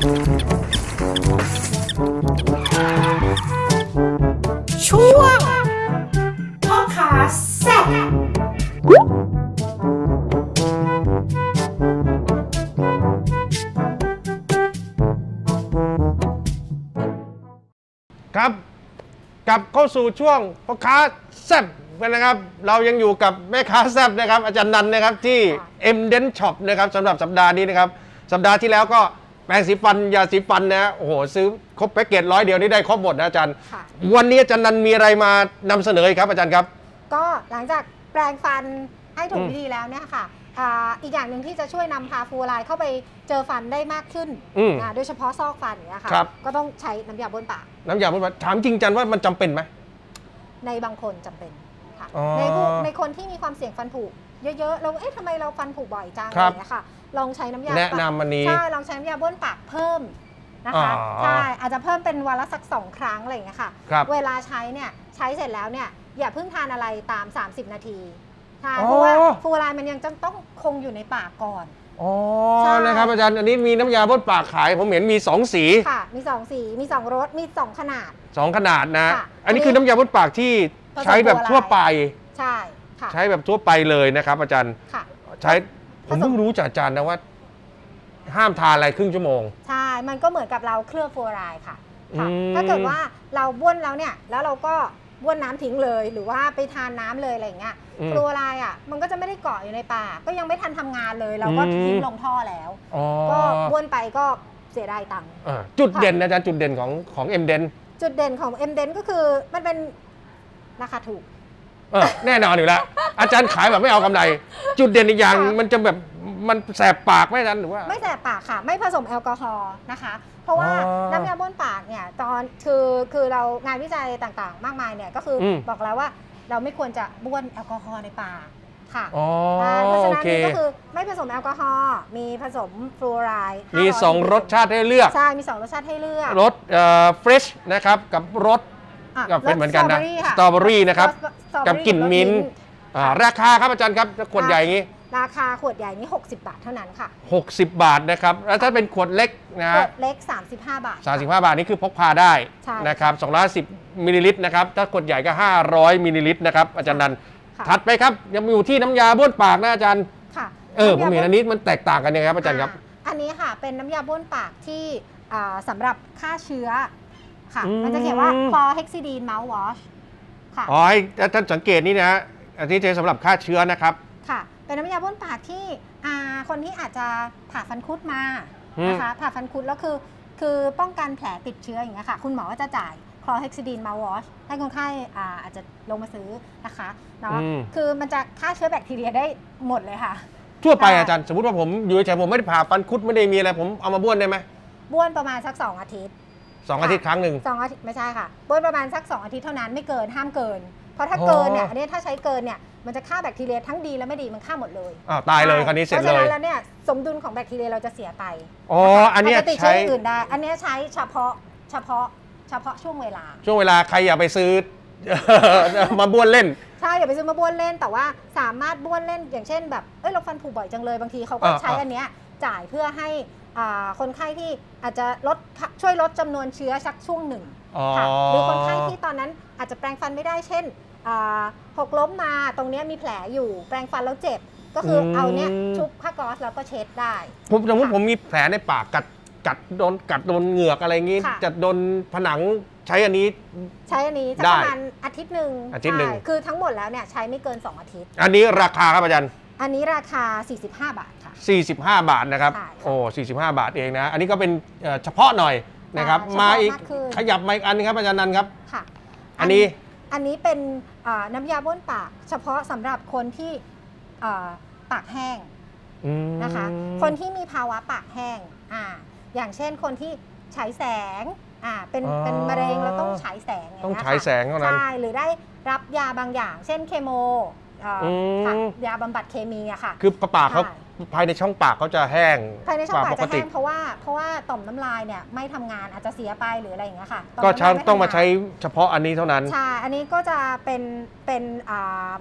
ช่วงพ่อค้าแซ่บครับกลับเข้าสู่ช่วงพ่อค้าแซ่บกันนะครับ เรายังอยู่กับแม่ค้าแซ่บนะครับ อาจารย์นันนะครับที่ M d e n Shop นะครับสำหรับสัปดาห์นี้นะครับ สัปดาห์ที่แล้วก็แปรงสีฟันยาสีฟันนะฮะโอ้โหซื้อครบแพ็กเกจร้อยเดียวนี่ได้ครบหมดนะอาจารย์ ค่ะ วันนี้อาจารย์นันมีอะไรมานำเสนออีกครับอาจารย์ครับ ก็หลังจากแปรงฟันให้ถูอืกม วิธีแล้วเนี่ยค่ะอ่าอีกอย่างหนึ่งที่จะช่วยนำพาฟลูออไรด์เข้าไปเจอฟันได้มากขึ้นอืม อ่าโดยเฉพาะซอกฟันอย่างเนี้ยค่ะครับ ก็ต้องใช้น้ำยาบ้วนปาก น้ำยาบ้วนปากถามจริงจันว่ามันจำเป็นไหม ในบางคนจำเป็นค่ะ อ๋อ ในผู้ในคนที่มีความเสี่ยงฟันผุ เยอะๆ เราเอ๊ะทำไมเราฟันผุบ่อยจังคอะรัไรบ อย่างเงี้ยค่ะ ลองใช้น้ำยาแนะนำอันนี้ ใช่ลองใช้น้ำยาบ้วนปากเพิ่มนะคะอ๋อ ใช่อาจจะเพิ่มเป็นวันละสักสองครั้งอะไรอย่างเงี้ยค่ะ ครับ เวลาใช้เนี่ยใช้เสร็จแล้วเนี่ยอย่าเพิ่งทานอะไรตาม 30 นาทีใช่อ๋อ เพราะว่าฟลูออไรด์มันยังจะต้องคงอยู่ในปากก่อน อ๋อใช่ นะครับอาจารย์อันนี้มีน้ำยาบ้วนปากขาย ผมเห็นมีสองสี ค่ะ มี 2 สี มี 2รสมี 2 ขนาดสองขนาดนะ ค่ะอันนี้คือน้ำยาบ้วนปากที่ผสมใช้แบบทั่วไป ใช่ค่ะ ใช้แบบทั่วไปเลยนะครับ อาจารย์ค่ะ ใช้ผมผสมเพิ่งรู้จากอาจารย์นะว่า ห้ามทานอะไรครึ่งชั่วโมง ใช่ มันก็เหมือนกับเราเคลือบฟลูออไรด์ค่ะค่ะ อืม ถ้าเกิดว่าเราบ้วนแล้วเนี่ย แล้วเราก็บ้วนน้ำทิ้งเลย หรือว่าไปทานน้ำเลยอะไรอย่างเงี้ยอืม ฟลูออไรด์อะ มันก็จะไม่ได้เกาะอยู่ในปากก็ยังไม่ทันทำงานเลย เราก็อืม ทิ้งลงท่อแล้ว อ๋อก็บ้วนไปก็เสียดายตังค์ อ่าจุดเด่นนะอาจารย์จุดเด่นของของเอ็มเดน จุดเด่นของ m d e n ก็คือมันเป็นราคาถูก แน่นอนอยู่แล้วอาจารย์ขายแบบไม่เอากำไร จุดเด่นอีกอย่างค่ะมันจะแบบมันแสบปากไหมอาจารย์หรือว่า ไม่แสบปากค่ะ ไม่ผสมแอลกอฮอล์นะคะ เพราะว่าอ๋อน้ำยาบ้วนปากเนี่ยตอนคือคือเรางานวิจัยต่างๆ มากมายเนี่ยก็คืออม บอกแล้วว่าเราไม่ควรจะบ้วนแอลกอฮอล์ในปากค่ะอ๋อาเพราะฉะโอนั้นเค นี่ก็คือไม่ผสมแอลกอฮอล์มีผสมฟลูออไรด์มี500สองรสชาติให้เลือกใช่มีสองรสชาติให้เลือกรสเอ่อเฟรชนะครับกับรสอะก็เป็นเหมือนกันนะรสสตรอเบอรี่นะครับ ส ตรอเบอกับกลิ่นรสมิ้นท์อ่าราคาครับอาจารย์ครับขวดใหญ่อย่างนี้ ราคาขวดใหญ่นี่60 บาทเท่านั้นค่ะ 60 บาทนะครับ แล้วถ้าเป็นขวดเล็กนะขฮะวดเล็ก 35 บาท 35 บาทนี่คือพกพาได้ใช่นะครับ210มิลลิลิตรนะครับ ถ้าขวดใหญ่ก็ 500มิลลิลิตรนะครับอาจารย์นันค่ะ ถัดไปครับยังอยู่ที่น้ำยาบ้วนปากนะอาจารย์ ค่ะเออผมเห็นำยาบ้วอันนี้มันแตกต่างกันยังไงครับอาจารย์ครับอ่าอันนี้ค่ะเป็นน้ำยาบ้วนปากที่อ่าสำหรับฆ่าเชื้อค่ะ อืม มันจะเขียนว่าคล อเฮกซิดีนเมาส์วอชค่ะอ๋อให้ท่านสังเกตนี่นะฮะอันนี้จะสำหรับฆ่าเชื้อนะครับ ค่ะ เป็นน้ำยาบ้วนปากที่อ่าคนที่อาจจะผ่าฟันคุดมาอืมนะคะผ่าฟันคุดแล้วคือ คือป้องกันแผลติดเชื้ออย่างเงี้ยค่ะ คุณหมอก็จะจ่ายคลอเฮกซิดีนเมาส์วอชให้คนไข้อ่าอาจจะลงมาซื้อนะคะเนาะอืมคือมันจะฆ่าเชื้อแบคทีเรียได้หมดเลยค่ะ ทั่วไปได้อาจารย์ สมมติว่าผมอยู่เฉยๆผมไม่ได้ผ่าฟันคุดไม่ได้มีอะไรผมเอามาบ้วนได้ไหมบ้วนประมาณสัก 2 อาทิตย์ สองอาทิตย์ครั้งหนึ่ง สองอาทิตย์ไม่ใช่ค่ะบ้วนประมาณสัก 2 อาทิตย์เท่านั้นไม่เกินห้ามเกิน เพราะถ้าเกินเนี่ยอ๋ออั อันนี้ถ้าใช้เกินเนี่ยมันจะฆ่าแบคทีเรียทั้งดีและไม่ดีมันฆ่าหมดเลยอ้าวตายเลยคราวนี้เสร็จเพราะเลฉะนั้ยนแล้วเนี่ยสมดุลของแบคทีเรียเราจะเสียไปอ๋ออันเนี้ยาจจะติดใช้เชื้ออื่นได้ อันเนี้ยใช้เฉพาะเฉพาะเฉพาะช่วงเวลา ช่วงเวลาใครอย่าไปซื้อ มาบ้วนเล่น ใช่อย่าไปซื้อมาบ้วนเล่นแต่ว่าสามารถบ้วนเล่นอย่างเช่นแบบเอ้ยเราฟันผุบ่อยจังเลยบางทีเขาก็อ่าใช้อ่า อันเนี้ยจ่ายเพื่อให้อ่า คนไข้ที่อาจจะลดช่วยลดจำนวนเชื้อสักช่วงหนึ่งอ๋อค่ะหรือคนไข้ที่ตอนนั้นอาจจะแปรงฟันไม่ได้เช่นอ่าหกล้มมาตรงเนี้ยมีแผลอยู่แปรงฟันแล้วเจ็บ ก็คืออมเอาเนี้ยชุบผ้าก๊อซแล้วก็เช็ดได้ผมสมมติผมมีแผลในปากกัดกัดโดนกัดโดนเหงือกอะไรงี้ค่ะจะโดนผนังใช้อันนี้ ใช้อันนี้สักได้ประมาณอาทิตย์หนึ่งอาทิตย์หนึ่งใช่คือทั้งหมดแล้วเนี่ยใช้ไม่เกิน 2 อาทิตย์ อันนี้ราคาครับอาจารย์ อันนี้ราคา 45 บาทค่ะ 45 บาทนะครับ ใช่ค่ะโอ้45 บาทเองนะ อันนี้ก็เป็นเอ่อเฉพาะหน่อยนะครับอ่ามาอีกเฉพาะมากขึ้น ขยับมาอีกอันนึงครับอาจารย์นันครับ ค่ะอันนี้ อันนี้เป็นอ่าน้ำยาบ้วนปาก เฉพาะสำหรับคนที่อ่าปากแห้งอืมนะคะ คนที่มีภาวะปากแห้งอ่าอย่างเช่นคนที่ฉายแสงอ่าเป็นอ๋อเป็นมะเร็งแล้วต้องฉายแสงต้องย่เยฉายแสงเท่านั้น ใช่ หรือได้รับยาบางอย่าง เช่นเคมี อ่าอืมค่ะยาบำบัดเคมีอะค่ะ คือปากเขาใช่ ภายในช่องปากเขาจะแห้งภายในช่องปากปจะกติ แห้งเพราะว่าเพราะว่าต่อมน้ำลายเนี่ยไม่ทำงานอาจจะเสียไปหรืออะไรอย่างเงี้ยค่ะต่อมก็น้ำลายช่างไทำต้องมาใช้นเฉพาะอันนี้เท่านั้น ใช่อันนี้ก็จะเป็นเป็นอ่า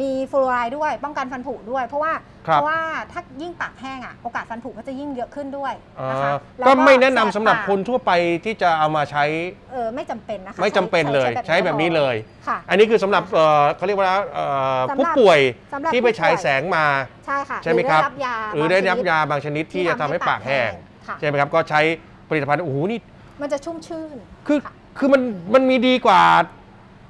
มีฟลูออไรด์ด้วย ป้องกันฟันผุด้วย เพราะว่าครับ เพราะว่าถ้ายิ่งปากแห้งอะโอกาสฟันผุก็จะยิ่งเยอะขึ้นด้วยอ่านะคะแล้วก็ไม่แนะนำสำหรับแสปากคนทั่วไปที่จะเอามาใช้เออไม่จำเป็นนะคะไม่จำเป็นเลยใช้แบบนี้เลย ค่ะ อันนี้คือสำหรับเอ่อเขาเรียกว่าเอ่อสำหรับ ผู้ป่วยสำหรับที่ไปผู้ป่วยฉายแสงมา ใช่ค่ะใช่ไหมครับหรือได้รับยาหรือได้รับยาบางชนิดที่ที่จะทำให้ปากแห้งค่ะ ใช่ไหมครับก็ใช้ผลิตภัณฑ์โอ้โหนี่มันจะชุ่มชื่น คือค่ะ คือมันมันมีดีกว่า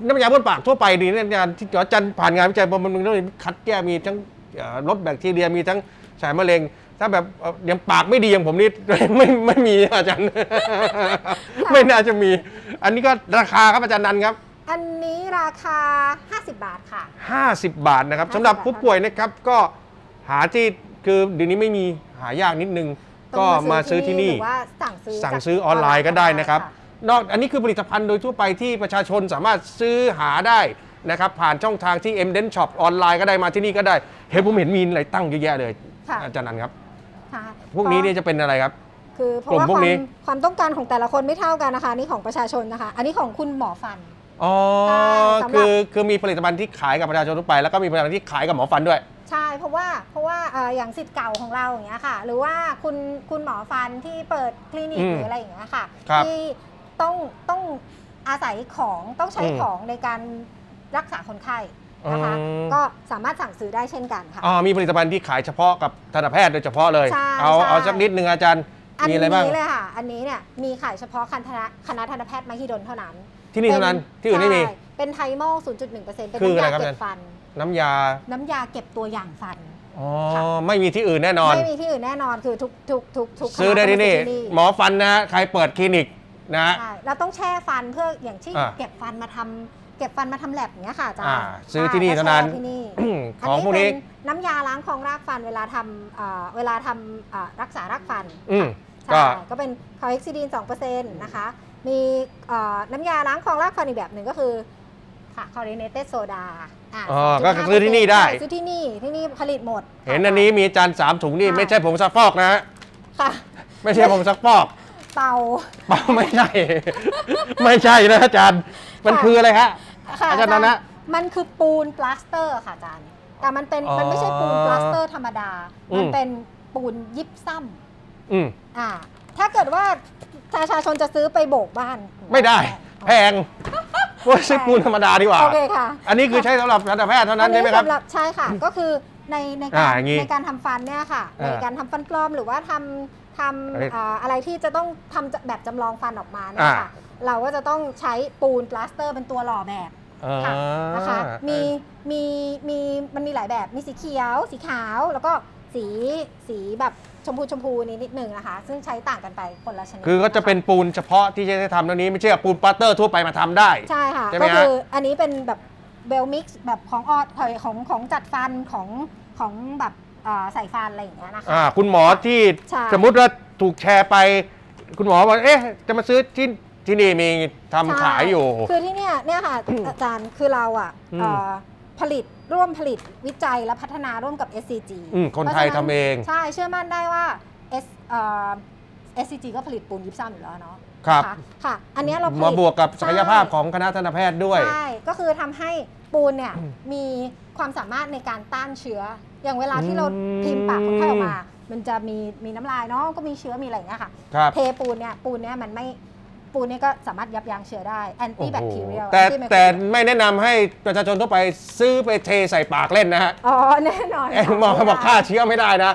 น้ำยาบ้วนปากทั่วไปดีนะอาจารย์ที่อาจารย์ผ่านงานวิจัยมันมันต้องคัดแยกมีทั้งเอ่อลดแบคทีเรียมีทั้งฉายมะเร็ง ถ้าแบบเอ่ออย่างปากไม่ดีอย่างผมนี่ไม่ไม่มีอาจารย์ ไม่น่าจะมี อันนี้ก็ราคาครับอาจารย์นันครับ อันนี้ราคา 50 บาทค่ะ 50 บาทนะครับ50สำหรับบาทผู้ป่วยนะครับก็หาที่คือเดี๋ยวนี้ไม่มีหายากนิดนึง ก็มาซื้อที่นี่หรือว่าสั่งซื้อสั่งจากซื้อออนไลน์ก็ได้นะครับค่ะ นอกอันนี้คือผลิตภัณฑ์โดยทั่วไปที่ประชาชนสามารถซื้อหาได้นะครับผ่านช่องทางที่ M d e n Shop ออนไลน์ก็ได้มาที่นี่ก็ได้เห็นผมเห็นมีอะไรตั้งเยอะแยะเลยค่ะ อาจารย์นันครับ ค่ะพวกนี้เนี่ยจะเป็นอะไรครับ คือเพราะกลุ่มว่าพวคกวานี้ มความต้องการของแต่ละคนไม่เท่ากันนะคะนี่ของประชาชนนะคะ อันนี้ของคุณหมอฟัน อ๋อใช่สำหรับ คือคือมีผลิตภัณฑ์ที่ขายกับประชาชนทั่วไป แล้วก็มีผลิตภัณฑ์ที่ขายกับหมอฟันด้วย ใช่เพราะว่าเพราะว่าเอ่ออย่างสิทธิ์เก่าของเราอย่างเงี้ยค่ะ หรือว่าคุณคุณหมอฟันที่เปิดคลินิกอืมหรืออะไรอย่างเงี้ยค่ะครับที่ ต้องต้องอาศัยของต้องใช้อืม ของในการรักษาคนไข้นะคะ อืมก็สามารถสั่งซื้อได้เช่นกันค่ะ อ๋อมีผลิตภัณฑ์ที่ขายเฉพาะกับทันตแพทย์โดยเฉพาะเลย ใช่เอาใช่ เอาสักนิดนึงอาจารย์อันมีนี้อะไรบ้าง เลยค่ะ อันนี้เนี่ยมีขายเฉพาะคณะคณะทันตแพทย์มหิดลเท่านั้นที่นี่เท่านั้นที่อื่นไม่มี ใช่เป็นไทโม0.1%เป็นคืออะไรน้ำยาครับ เก็อาจารย์บฟัน น้ำยาน้ำยาเก็บตัวอย่างฟัน อ๋อค่ะ ไม่มีที่อื่นแน่นอน ไม่มีที่อื่นแน่นอนคือทุกทุกทุกทุกคณะซื้อได้ที่นี่ต้องมาซื้อหมอฟันนะฮะใครเปิดคลินิก นะฮะ ใช่เราต้องแช่ฟันเพื่ออย่างที่อ่า เก็บฟันมาทำเก็บฟันมาทำแลบอย่างเงี้ยค่ะอาจารอ่าย์ซื้อที่นี่ใช่เท่านั้นก็แช่ที่นี่ของพวกนี้อัเป็นน้ำยาล้างคลองรากฟันเวลาทำเอ่อเวลาทำเอ่อรักษารากฟันอืมใช่ก็ก็เป็นคอเฮกซิดีน2%นะคะ มีเอ่อน้ำยาล้างคลองรากฟันอีกแบบหนึ่งก็คือค่ะคอรีเนเต d โซดาอ๋อก็ซื้อที่นี่ได้ ซื้อที่นี่ที่นี่ผลิตหมดเห็นอันนี้มีจานสามถุงนี่ค่ะไม่ใช่ผงซักฟอกนะฮะค่ะ ไม่ใช่ผงซักฟอก เตาเปล่าไม่ใช่ ไม่ใช่นะอาจารย์ มันค่ะ คืออะไรฮะ ค่ะอาจารย์นันนะ มันคือปูนปลาสเตอร์ค่ะอาจารย์ แต่มันเป็นอ๋อมันไม่ใช่ปูนปลาสเตอร์ธรรมดา อืม มันเป็นปูนยิบซ้อืมำอ่า ถ้าเกิดว่าประชาชนจะซื้อไปโบกบ้านไม่ได้ แพงว่าซื้อปูนธรรมดาดีกว่า โอเคค่ะอันนี้คือใช้สำหรับทันตแพทย์เท่านั้นใช่ไหมครับ สำหรับใช่ค่ะ ก็คือในในอ่าการอย่างงี้ในการทำฟันเนี่ยค่ะ อ่าในการทำฟันปลอมหรือว่าทำ ทเอ้ยำอ่าอะไรที่จะต้องทำแบบจำลองฟันออกมาเนี่ยอ่าค่ะเราก็จะต้องใช้ปูนปลาสเตอร์เป็นตัวหล่อแบบค่ะอ่านะคะมีมีมีมันมีหลายแบบมีสีเขียว สีขาว แล้วก็สีสีแบบชมพูชมพูนี้นิดหนึ่งนะคะ ซึ่งใช้ต่างกันไปคนละชนิดคือก็จะคเป็นปูนเฉพาะที่จะได้ทำเรื่องนี้ไม่ใช่เอาปูนปาสเตอร์ทั่วไปมาทำได้ ใช่ค่ะใช่ไหมก็ฮะคืออันนี้เป็นแบบเบลมิกซ์แบบของออดของของจัดฟันของของแบบ เอ่อใส่ฟันอะไรอย่างเงี้ยนะคะ อ่าคุณหมอที่ใช่ สมมุติว่าถูกแชร์ไป คุณหมอบอกเอ๊ะจะมาซื้อที่ที่นี่มีทำใช่ขายอยู่ คือที่เนี่ยเนี่ยค่ะ อาจารย์คือเราอะอืมเอ่อผลิตร่วมผลิตวิจัยและพัฒนาร่วมกับ SCG อืมคนไทยพราะฉะทำเอง ใช่เชื่อมั่นได้ว่า S เอ่อ SCG ก็ผลิตปูนยิปซัมอยู่แล้วเนาะครับ นะะค่ะ อันเนี้ยเราผลิตมาบวกกับศักยภาพใช่ของคณะทันตแพทย์ด้วย ใช่ ก็คือทำให้ ปูนเนี่ยมีความสามารถในการต้านเชื้อ อย่างเวลาที่เราอืมพิมพ์ปากคนไข้ออกมา มันจะมีมีน้ำลายเนาะก็มีเชื้อมีอะไรอย่างเงี้ยค่ะ ครับเทปูนเนี่ยปูนเนี่ยมันไม่ปูนเนี่ยก็สามารถยับยั้งเชื้อได้แอนตี้แบคทีเรียลแต่แต่ไม่แนะนำให้ประชาชนทั่วไปซื้อไปเทใส่ปากเล่นนะฮะ อ๋อแน่นอนเอ้ยหมอบอกฆ่าเชื้อไม่ได้นะ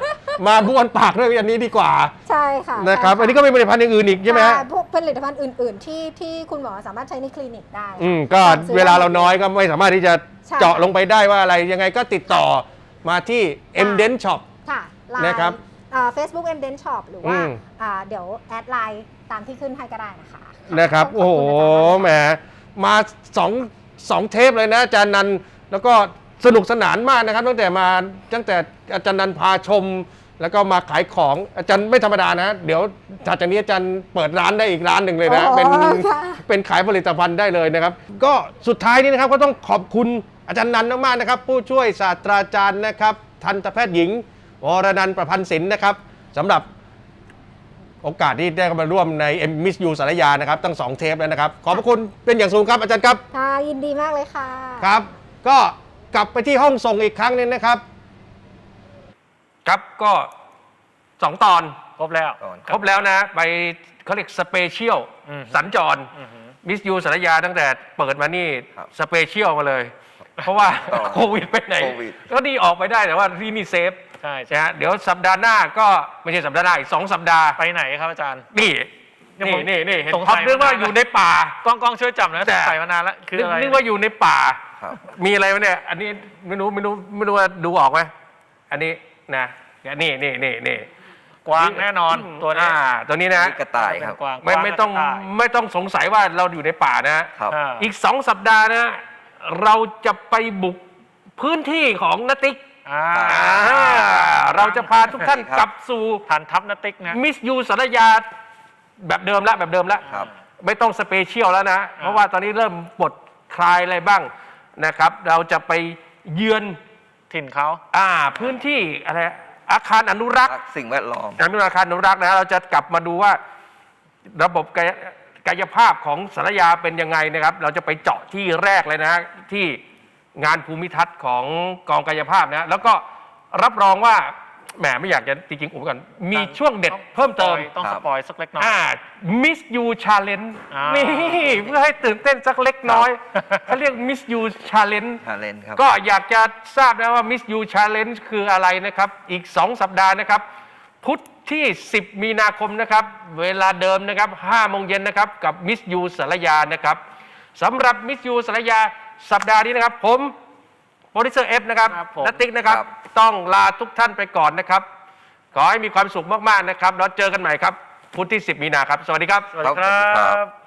มาบ้วนปากด้วยอันนี้ดีกว่าใช่ค่ะนะครับใช่อันนี้ก็มีผลิตภัณฑ์อย่างอื่นอีกใช่ไหมฮะพวกผลิตภัณฑ์อื่น ๆ ที่ที่คุณหมอสามารถใช้ในคลินิกได้ อืมก็สั่งซื้อเวลาเราน้อยก็ไม่สามารถที่จะใช่เจาะลงไปได้ว่าอะไรยังไงก็ติดต่อมาที่ m d e n Shop ค่ะไลน์นะครับเฟซบุ๊กเอ็มเดนช็อปหรือว่าอืมอ่าเดี๋ยวแอดไลน์ตามที่ขึ้นให้ก็ได้นะคะ นะครับขโอ้โหบคุณแหมมาสองสองเทปเลยนะอาจารย์นัน แล้วก็สนุกสนานมากนะครับ ตั้งแต่มาตั้งแต่อาจารย์นันพาชม แล้วก็มาขายของอาจารย์ไม่ธรรมดานะ เดี๋ยวถัดจากนี้อาจารย์เปิดร้านได้อีกร้านหนึ่งเลยนะอ๋อเป็นค่ะเป็นขายผลิตภัณฑ์ได้เลยนะครับ ก็สุดท้ายนี้นะครับก็ต้องขอบคุณอาจารย์นันมากๆนะครับ ผู้ช่วยศาสตราจารย์นะครับทันตแพทย์หญิงวรนันท์ประพันธ์ศิลป์นะครับสำหรับโอกาสที่ได้เข้ามาร่วมใน M Miss You สารยานะครับตั้งสองเทปแล้วนะครับ ขอบพระคุณเป็นอย่างสูงครับอาจารย์ครับค่ะยินดีมากเลยค่ะครับ ก็กลับไปที่ห้องส่งอีกครั้งหนึงนะครับ ครับก็สองตอนครบแล้วครบแล้วนะ ไปเขาเรียกสเปเชียลอืม สัญจรอือหือ มิสยูสารยาตั้งแต่เปิดมานี่ครับสเปเชียลมาเลย เพราะว่าต่อโควิดไปไหน โควิด ก็นี่ออกไปได้แต่ว่าที่นี่เซฟใช่ใช่นะฮะเดี๋ยวสัปดาห์หน้าก็ไม่ใช่สัปดาห์หน้าอีกสองสัปดาห์ ไปไหนครับอาจารย์ นี่ยังนี่ผมนี่นี่เห็นสงสัยพับนึกว่ามาอยู่ในป่า กล้องกล้องช่วยจับนะแต่ ใส่มานานแล้วคืออะไรนึกว่าอยู่ในป่า ครับ มีอะไรวะเนี่ย อันนี้ไม่รู้ไม่รู้ไม่รู้ว่าดูออกไหมอันนี้ นะเนี่ยนี่นี่นี่นี่กวางแน่นอนตัวนี้อ่าตัวนี้นะนี่กระต่ายครับเป็นกวางไม่กวางไม่ต้องกระต่ายไม่ต้องสงสัยว่าเราอยู่ในป่านะ ครับอ่าอีกสองสัปดาห์นะ เราจะไปบุกพื้นที่ของนติกอ่าอ่าเราจะพาทุกท่านครับ กลับสู่ทันทัพนาติกนะ มิสยูสารยาแบบเดิมละแบบเดิมละ ครับ ไม่ต้องสเปเชียลแล้วนะ เพราะว่าตอนนี้เริ่มปลดคลายอะไรบ้างนะครับ เราจะไปเยือน ถิ่นเขา อ่า พื้นที่อะไรอาคารอนุรักษ์ สิ่งแวดล้อม อนุรักษ์อาคารอนุรักษ์นะเราจะกลับมาดูว่าระบบกายกายภาพของสารยาเป็นยังไงนะครับ เราจะไปเจาะที่แรกเลยนะที่งานภูมิทัศน์ของกองกายภาพนะแล้วก็รับรองว่า แหมไม่อยากจะจริงๆอุบไว้ก่อนมีช่วงเด็ดเพิ่มเติม ต้องคสรับปอยสักเล็กน้อย อ่ามิสยูชาเลนอ่านี่ นี่เพื่อให้ตื่นเต้นสักเล็กน้อยเขาเรียกมิสยูชาเลนฮาเลนครับ ก็อยากจะทราบนะว่า Miss You Challenge คืออะไรนะครับ อีก 2 สัปดาห์นะครับ พุธที่ 10 มีนาคมนะครับ เวลาเดิมนะครับ5โมงเย็นนะครับ กับ Miss You สารยานะครับสำหรับ Miss You สารยาสัปดาห์นี้นะครับ ผม โปรดิวเซอร์เอฟนะครับครับผม นัตติ๊กนะครับ ครับ ต้องลาทุกท่านไปก่อนนะครับ ขอให้มีความสุขมาก ๆ นะครับ แล้วเจอกันใหม่ครับ พุธที่ 10 มีนาครับ สวัสดีครับ สวัสดีครับ